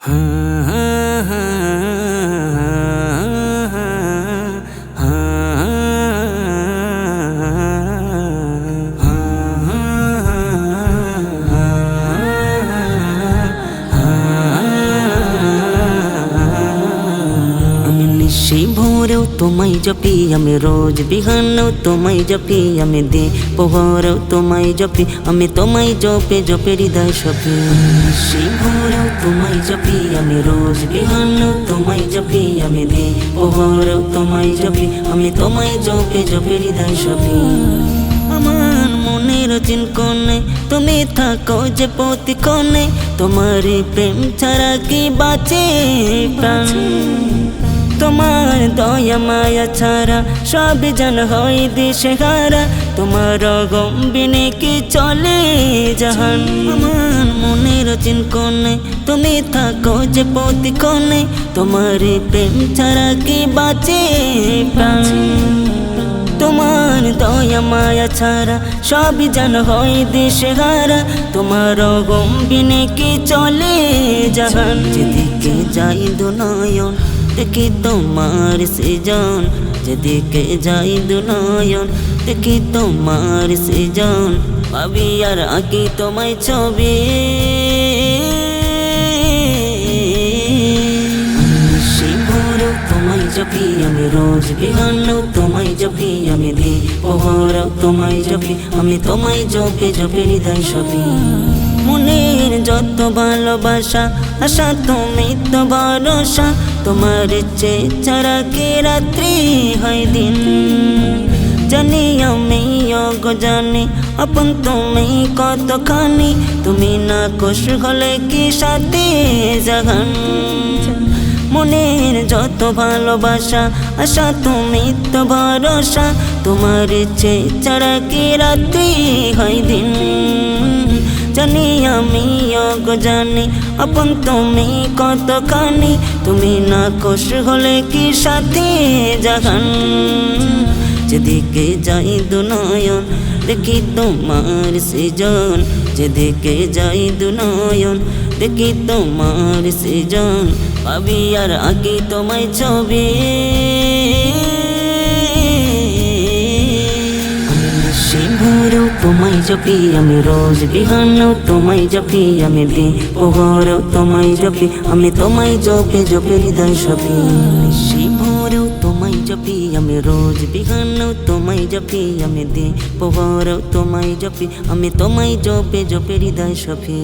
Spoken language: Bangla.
আমি ভোরেও তোমায় জপি আমি রোজ বিহানেও তোমায় জপি আমি দে পোহরেও তোমায় জপি আমি তোমায় জপে জপে হৃদয় সপি নিশি ভোরেও তোমায় জপি আমি রোজ বিহানেও তোমায় জপি আমি দে পোহরেও তোমায় জপি আমি তোমায় জপে জপে হৃদয় সপি আমার মনের চিনকনে তুমি থাকো যে প্রতি কোণে তোমার প্রেম ছাড়া কি বাঁচে প্রাণ তোমার দয়া, মায়া ছাড়া সব জন হয় দিশে হারা। তোমার গম্বিনে কি চলে জাহান? আমার মনের চিনকনে তুমি থাকো যে প্রতি কোণে তোমার প্রেম ছাড়া কি বাঁচে তোমার দয়া, মায়া ছাড়া সবই যেন হয় দেশে হারা। তোমার গম্বিনে কি চলে জাহান? যেদিকে যাই দুনয়ন দেখি তোমার সৃজন, যেদিকে যাই দুনয়ন, দেখি তোমার সৃজন। ভাবি, আর আঁকি তোমায় ছবি। জপি আমি রোজ বিহানেও তোমায় জপি আমি দি পোহরেও তোমায় জপি আমি তোমায় জপে জপে হৃদয় সপি মনের যত ভালোবাসা, আশা তুমি তো ভরসা। তোমার ইচ্ছে ছাড়া কি রাত্রি হয় দিন? জানি আমি অগ জানি আপন তুমি কত কতখানি? তুমি না কোষ হলে কি সাথে জাগান? মনের যত ভালোবাসা, আশা তুমি তো ভরসা। তোমার ইচ্ছে ছাড়া কি রাত্রি হয় দিন? জানি আমি অগ জানি, আপন তুমি কতখানি? তুমি না কোষ হলে কি সাথে জাগান? যেদিকে যাই দুনয়ন, দেখি তোমার সৃজন। যেদিকে যাই দুনয়ন, দেখি তোমার সৃজন। পাবি আর আগে তোমায় ছবি। সে ভোরেও তোমায় জপি আমি রোজ বিহান তোমায় জপি আমি দিন পোহরেও তোমায় জপি আমি তোমায় জপে জপে হৃদয় সপি। সে ভোরেও তোমায় জপি আমি রোজ বিহান তোমায় জপি আমি দিন পোহরেও তোমায় জপি আমি তোমায় জপে জপে হৃদয় সপি।